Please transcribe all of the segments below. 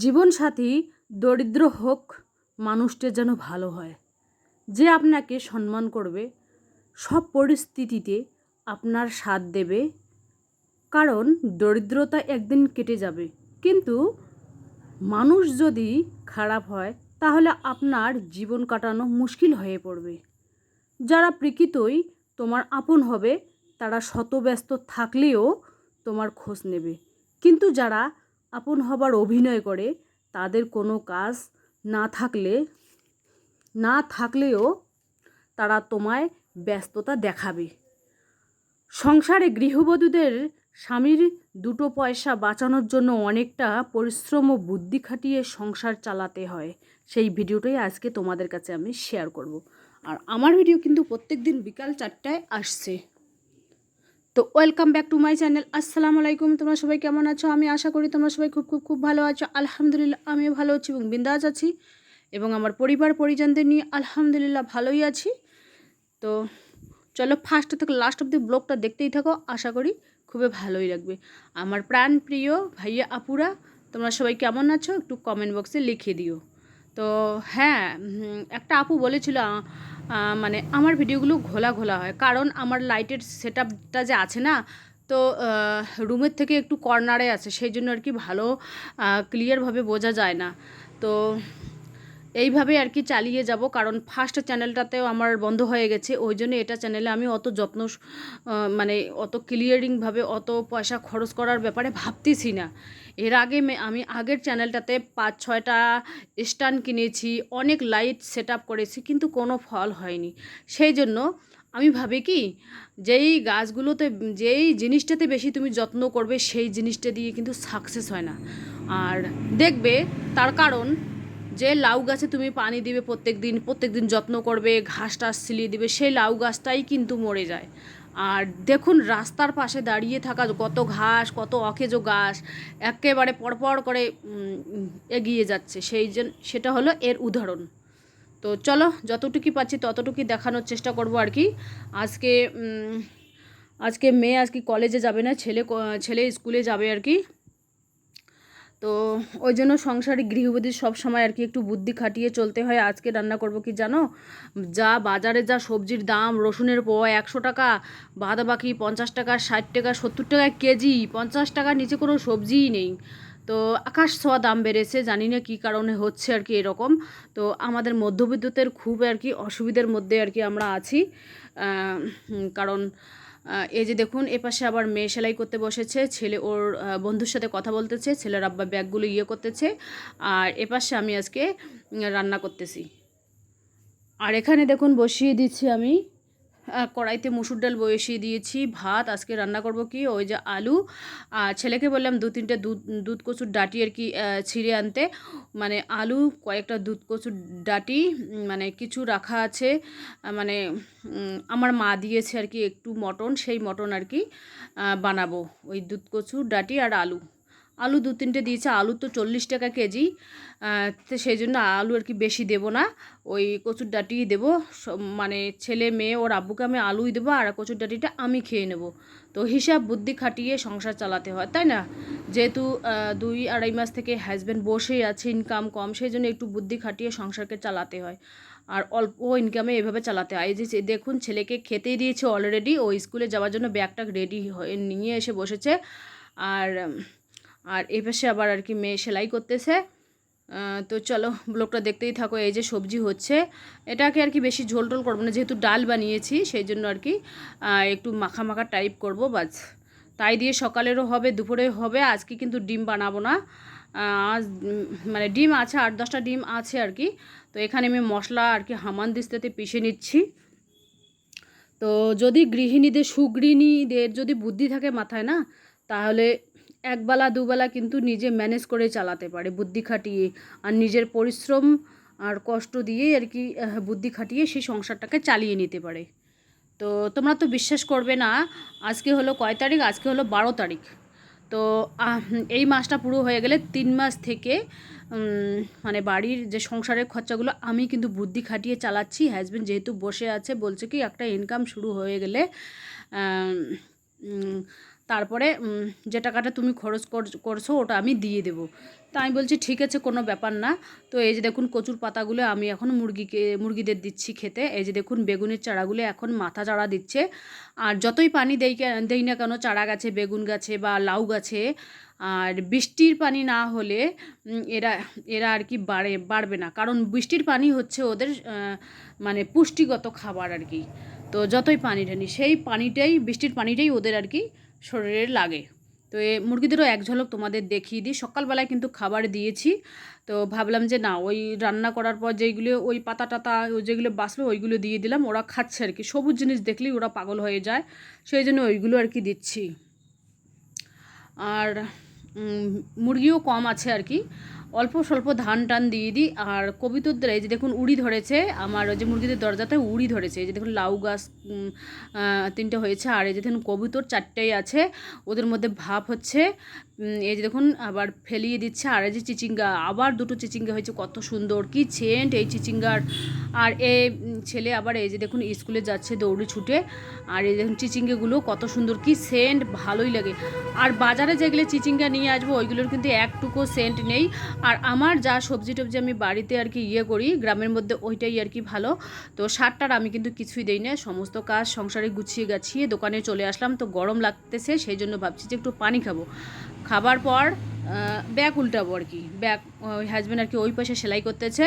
জীবনসাথী দরিদ্র হোক, মানুষটা যেন ভালো হয়। যে আপনাকে সম্মান করবে, সব পরিস্থিতিতে আপনার সাথ দেবে। কারণ দরিদ্রতা একদিন কেটে যাবে। কিন্তু মানুষ যদি খারাপ হয়, তাহলে আপনার জীবন কাটানো মুশকিল হয়ে পড়বে। যারা প্রকৃতই তোমার আপন হবে, তারা শতব্যস্ত থাকলেও তোমার খোঁজ নেবে। কিন্তু যারা আপন হবার অভিনয় করে, তাদের কোনো কাজ না থাকলে, না থাকলেও তারা তোমায় ব্যস্ততা দেখাবে। সংসারে গৃহবধূদের স্বামীর দুটো পয়সা বাঁচানোর জন্য অনেকটা পরিশ্রম ও বুদ্ধি খাটিয়ে সংসার চালাতে হয়। সেই ভিডিওটাই আজকে তোমাদের কাছে আমি শেয়ার করব। আর আমার ভিডিও কিন্তু প্রত্যেক দিন বিকাল চারটায় আসছে। তো welcome back to my channel আসসালামু আলাইকুম তোমরা সবাই কেমন আছো? আমি আশা করি তোমরা সবাই খুব খুব খুব ভালো আছো। আলহামদুলিল্লাহ, আমিও ভালো আছি এবং বিন্দাজ আছি এবং আমার পরিবার, পরিজনদের নিয়ে আলহামদুলিল্লাহ ভালোই আছি। তো চলো ফার্স্ট থেকে লাস্ট অব্দি ব্লগটা দেখতেই থাকো, আশা করি খুবই ভালোই লাগবে। আমার প্রাণ প্রিয় ভাইয়া আপুরা, তোমরা সবাই কেমন আছো? একটু কমেন্ট বক্সে লিখে দিও। তো হ্যাঁ একটা আপু বলেছিল মানে আমার ভিডিওগুলো ঘোলা ঘোলা হয়। কারণ আমার লাইটের সেট আপটা যে আছে না, তো রুমের থেকে একটু কর্নারে আছে, সেই জন্য আর কি ভালো ক্লিয়ারভাবে বোঝা যায় না। তো এইভাবে আর কি চালিয়ে যাব, কারণ ফার্স্ট চ্যানেলটাতেও আমার বন্ধ হয়ে গেছে, ওই জন্য এটা চ্যানেলে আমি অত যত্ন মানে অত ক্লিয়ারিংভাবে অত পয়সা খরচ করার ব্যাপারে ভাবতেছি না। এর আগে আমি আগের চ্যানেলটাতে পাঁচ, ছয়টা স্ট্যান্ড কিনেছি, অনেক লাইট সেট করেছি, কিন্তু কোনো ফল হয়নি। সেই জন্য আমি ভাবি কি, যেই গাছগুলোতে, যেই জিনিসটাতে বেশি তুমি যত্ন করবে, সেই জিনিসটা দিয়ে কিন্তু সাকসেস হয় না। আর দেখবে তার কারণ যে লাউ গাছে তুমি পানি দিবে প্রত্যেক দিন প্রত্যেক দিন যত্ন করবে, ঘাস টাস ছিলিয়ে দিবে, সেই লাউ গাছটাই কিন্তু মরে যায়। আর দেখুন রাস্তার পাশে দাঁড়িয়ে থাকা কত ঘাস, কত অকেজো গাছ, একেবারে পরপর করে এগিয়ে যাচ্ছে। সেই জন্য সেটা হলো এর উদাহরণ। তো চলো, যতটুকু পাচ্ছি ততটুকুই দেখানোর চেষ্টা করব আর কি। আজকে আজকে মেয়ে আজকে কলেজে যাবে না, ছেলে ছেলে স্কুলে যাবে আর কি। তো ওই জন্য সংসারে গৃহবধূ সব সময় আর কি একটু বুদ্ধি খাটিয়ে চলতে হয়। আজকে রান্না করব কি জানো? যা বাজারে যা সবজির দাম, রসুনের পোয়া একশো টাকা বাদা বাকি পঞ্চাশ টাকা, ষাট টাকা, সত্তর টাকা কেজি, পঞ্চাশ টাকার নিচে কোনো সবজিই নেই। তো আকাশ ছোঁয়া দাম বেড়েছে, জানি না কী কারণে হচ্ছে আর কি এরকম। তো আমাদের মধ্যবিদ্যুতের খুব আর কি অসুবিধার মধ্যে আর কি আমরা আছি। কারণ এই যে দেখুন এপাশে আবার মেয়ে সেলাই করতে বসেছে। ছেলে ওর বন্ধুর সাথে কথা বলতেছে ছেলের আব্বা ব্যাগগুলো ইয়ে করতেছে। আর এপাশে আমি আজকে রান্না করতেছি। আর এখানে দেখুন, বসিয়ে দিচ্ছি আমি কড়াইতে মুসুর ডাল বসিয়ে দিয়েছি, ভাত, আজকে রান্না করব কি, ওই যে আলু, আর ছেলেকে বললাম দু তিনটে দুধ দুধ কচুর ডাটি আর কি ছিঁড়ে আনতে মানে আলু, কয়েকটা দুধ কচুর ডাটি মানে কিছু রাখা আছে মানে আমার মা দিয়েছে আর কি একটু মটন, সেই মটন আর কি বানাবো, ওই দুধ কচুর ডাটি আর আলু। আলু দু তিনটে দিয়েছে, আলু তো চল্লিশ টাকা কেজি। তো সেই জন্য আলু আর কি বেশি দেবো না। ওই কচুর ডাটিই দেবো। মানে ছেলে, মেয়ে, ওর আব্বুকে আমি আলুই দেবো আর কচুর ডাটিটা আমি খেয়ে নেব। তো হিসাব বুদ্ধি খাটিয়ে সংসার চালাতে হয়, তাই না? যেহেতু দুই আড়াই মাস থেকে হাজব্যান্ড বসেই আছে ইনকাম কম, সেই জন্য একটু বুদ্ধি খাটিয়ে সংসারকে চালাতে হয়। আর অল্প ইনকামে এভাবে চালাতে হয়। যে দেখুন, ছেলেকে খেতেই দিয়েছে অলরেডি ও স্কুলে যাওয়ার জন্য ব্যাগটা রেডি হয়ে নিয়ে এসে বসেছে। আর আর এই পাশে আবার আর কি মেয়ে সেলাই করতেছে। তো চলো ব্লগটা দেখতেই থাকো, এই যে সবজি হচ্ছে। এটাকে আর কি বেশি ঝোল টোল করব না, যেহেতু ডাল বানিয়েছি, সেই জন্য আর কি একটু মাখা মাখা টাইপ করব, বাস। তাই দিয়ে সকালেরও হবে, দুপুরে হবে, আজকে কিন্তু ডিম বানাবো না। আজ মানে ডিম আছে, আট দশটা ডিম আছে আর কি। তো এখানে আমি মশলা আর কি হামান দিস্তাতে পিষে নিচ্ছি। তো যদি গৃহিণীদের সুগৃহিণীদের যদি বুদ্ধি থাকে মাথায় না, তাহলে একবেলা, দুবেলা কিন্তু নিজে ম্যানেজ করে চালাতে পারে বুদ্ধি খাটিয়ে। আর নিজের পরিশ্রম আর কষ্ট দিয়ে আর কি বুদ্ধি খাটিয়ে সেই সংসারটাকে চালিয়ে নিতে পারে। তো তোমরা তো বিশ্বাস করবে না, আজকে হলো কয় তারিখ? আজকে হলো বারো তারিখ। তো এই মাসটা পুরো হয়ে গেলে তিন মাস থেকে মানে বাড়ির যে সংসারের খরচাগুলো, আমি কিন্তু বুদ্ধি খাটিয়ে চালাচ্ছি। হাজব্যান্ড যেহেতু বসে আছে, বলছে কি, একটা ইনকাম শুরু হয়ে গেলে তারপরে যে টাকাটা তুমি খরচ কর- করছ ওটা আমি দিয়ে দেবো। তা আমি বলছি, ঠিক আছে, কোনো ব্যাপার না। তো এই যে দেখুন, কচুর পাতাগুলো আমি এখন মুরগিকে, মুরগিদের দিচ্ছি খেতে। এই যে দেখুন, বেগুনের চারাগুলো এখন মাথা চারা দিচ্ছে। আর যতই পানি দেই দেই না কেন, চারা গাছে, বেগুন গাছে বা লাউ গাছে, আর বৃষ্টির পানি না হলে এরা এরা আর কি বাড়ে, বাড়বে না। কারণ বৃষ্টির পানি হচ্ছে ওদের মানে পুষ্টিগত খাবার আর কি। তো যতই পানি ঢানি সেই পানিটাই, বৃষ্টির পানিটাই ওদের আর কি শরীরে লাগে। তো এ মুরগিদেরও এক ঝলক তোমাদের দেখিয়ে দিই। সকালবেলায় কিন্তু খাবার দিয়েছি। তো ভাবলাম যে না, ওই রান্না করার পর যেইগুলো ওই পাতা টাতা যেগুলো বাঁচলো ওইগুলো দিয়ে দিলাম। ওরা খাচ্ছে আর কি। সবুজ জিনিস দেখলেই ওরা পাগল হয়ে যায়। সেই জন্য ওইগুলো আর কি দিচ্ছি। আর মুরগিও কম আছে আর কি। অল্প স্বল্প ধান টান দিয়ে দিই। আর কবিতরদের এই যে দেখুন উড়ি ধরেছে, আমার যে মুরগিদের দরজাতে উড়ি ধরেছে। এই যে দেখুন লাউ গাছ তিনটে হয়েছে। আর এই যে দেখুন কবিতর, চারটেই আছে। ওদের মধ্যে ভাব হচ্ছে। এই যে দেখুন, আবার ফেলিয়ে দিচ্ছে আর এই যে চিচিঙ্গা, আবার দুটো চিচিঙ্গা হয়েছে, কত সুন্দর, কি সেন্ট এই চিচিঙ্গার। আর এ ছেলে আবার এই যে দেখুন, স্কুলে যাচ্ছে দৌড়ে ছুটে, আর এই দেখুন, চিচিঙ্গাগুলো কত সুন্দর, কি সেন্ট ভালোই লাগে। আর বাজারে যেগুলো চিচিঙ্গা নিয়ে আসব, ওইগুলোর কিন্তু একটুকু সেন্ট নেই। আর আমার যা সবজি টবজি আমি বাড়িতে আর কি ইয়ে করি, গ্রামের মধ্যে ওইটাই আর কি ভালো। তো সারটার আমি কিন্তু কিছুই দেই না, সমস্ত কাজ সংসারে গুছিয়ে গাছিয়ে দোকানে চলে আসলাম, তো গরম লাগতেছে, সেই জন্য ভাবছি যে একটু পানি খাব। খাবার পর ব্যাগ উল্টাবো আর কি। ব্যাগ ওই হাজব্যান্ড আর কি ওই পাশে সেলাই করতেছে।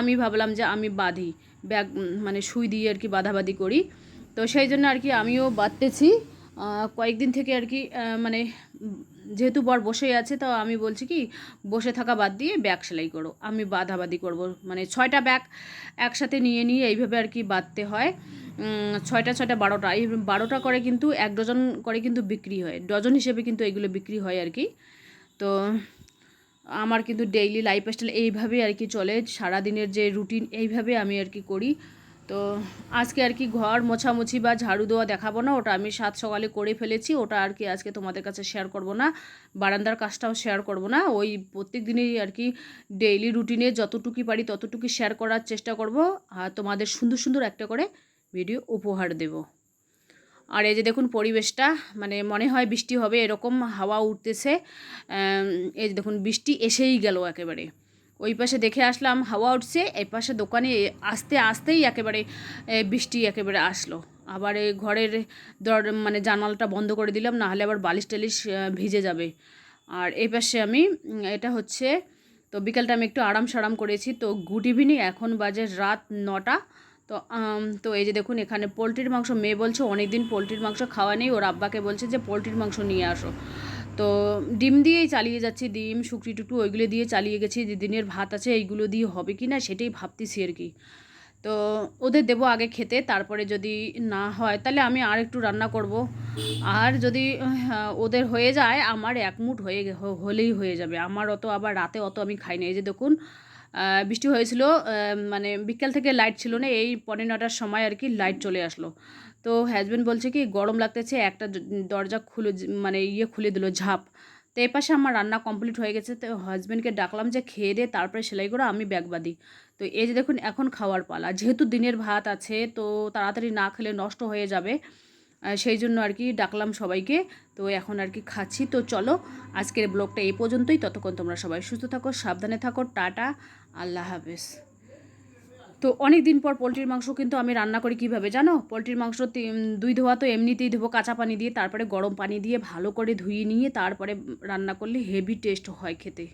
আমি ভাবলাম যে আমি বাঁধি। ব্যাগ মানে সুই দিয়ে আর কি বাঁধাবাঁধি করি। তো সেই জন্য আর কি আমিও বাঁধতেছি। কয়েকদিন থেকে আর কি মানে যেহেতু বর বসেই আছে, তো আমি বলছি কি, বসে থাকা বাদ দিয়ে ব্যাগ সেলাই করো। আমি বাঁধাবাঁধি করব। মানে ছয়টা ব্যাগ একসাথে নিয়ে নিয়ে এইভাবে আর কি বাঁধতে হয়। ছয়টা ছয়টা, বারোটা। এই বারোটা করে কিন্তু এক ডজন করে কিন্তু বিক্রি হয়। ডজন হিসেবে কিন্তু এগুলো বিক্রি হয় আর কি। তো আমার কিন্তু ডেইলি লাইফ স্টাইল এইভাবেই আর কি চলে। সারাদিনের যে রুটিন এইভাবে আমি আর কি করি। তো আজকে আর কি ঘর মোছামুছি বা ঝাড়ু দেওয়া দেখাবো না। ওটা আমি সাত সকালে করে ফেলেছি। ওটা আর কি আজকে তোমাদের কাছে শেয়ার করব না। বারান্দার কাজটাও শেয়ার করব না। ওই প্রত্যেক দিনই আর কি ডেইলি রুটিনে যতটুকু পারি ততটুকু শেয়ার করার চেষ্টা করব। আর তোমাদের সুন্দর সুন্দর একটা করে ভিডিও উপহার দেবো। আর এই যে দেখুন পরিবেশটা মানে মনে হয় বৃষ্টি হবে, এরকম হাওয়া উঠতেছে এই যে দেখুন বৃষ্টি এসেই গেল একেবারে। ওই পাশে দেখে আসলাম হাওয়া উঠছে, এই পাশে দোকানে আসতে আসতেই একেবারে বৃষ্টি একেবারে আসলো। আবার এই ঘরের দর মানে জানালটা বন্ধ করে দিলাম না হলে আবার বালিশ টালিশ ভিজে যাবে। আর এই পাশে আমি এটা হচ্ছে, তো বিকালটা আমি একটু আরাম সারাম করেছি। তো গুড ইভিনিং, এখন বাজে রাত নটা। তো তো এই যে দেখুন, এখানে পোলট্রির মাংস, মেয়ে বলছে অনেক দিন পোলট্রির মাংস খাওয়া নেই, ওর আব্বাকে বলছে যে পোলট্রির মাংস নিয়ে আসো। তো ডিম দিয়েই চালিয়ে যাচ্ছি, ডিম, শুকরি টুকু ওইগুলো দিয়ে চালিয়ে গেছি, যে দিনের ভাত আছে এইগুলো দিয়ে হবে কি না সেটাই ভাবতেছি আর কি। তো ওদের দেবো আগে খেতে, তারপরে যদি না হয়, তাহলে আমি আর একটু রান্না করব। আর যদি ওদের হয়ে যায়, আমার এক মুঠ হয়ে হলেই হয়ে যাবে। আমার অত আবার রাতে অত আমি খাই না। এই যে দেখুন বৃষ্টি হয়েছিল মানে বিকেল থেকে লাইট ছিল না, এই পনেরো নটার সময় আর কি লাইট চলে আসলো। তো হাজব্যান্ড বলছে কি, গরম লাগতেছে, একটা দরজা খুলে মানে ইয়ে খুলে দিল, ঝাঁপ। তো এই পাশে আমার রান্না কমপ্লিট হয়ে গেছে, তো হাজব্যান্ডকে ডাকলাম যে, খেয়ে দিয়ে তারপরে সেলাই করে, আমি ব্যাগ বাঁধি। তো এই যে দেখুন, এখন খাওয়ার পালা। যেহেতু দিনের ভাত আছে, তো তাড়াতাড়ি না খেলে নষ্ট হয়ে যাবে। সেই জন্য আর কি ডাকলাম সবাইকে। তো এখন আর কি খাচ্ছি। তো চলো, আজকের ব্লগটা এই পর্যন্তই। ততক্ষণ তোমরা সবাই সুস্থ থাকো, সাবধানে থাকো। টাটা, আল্লাহ হাফেজ। তো অনেক দিন পর পোলট্রির মাংস কিন্তু আমি রান্না করি কীভাবে জানো? পোলট্রির মাংস দুই ধোয়া তো এমনিতেই ধোবো, কাঁচা পানি দিয়ে। তারপরে গরম পানি দিয়ে ভালো করে ধুয়ে নিয়ে তারপরে রান্না করলে হেভি টেস্ট হয় খেতে।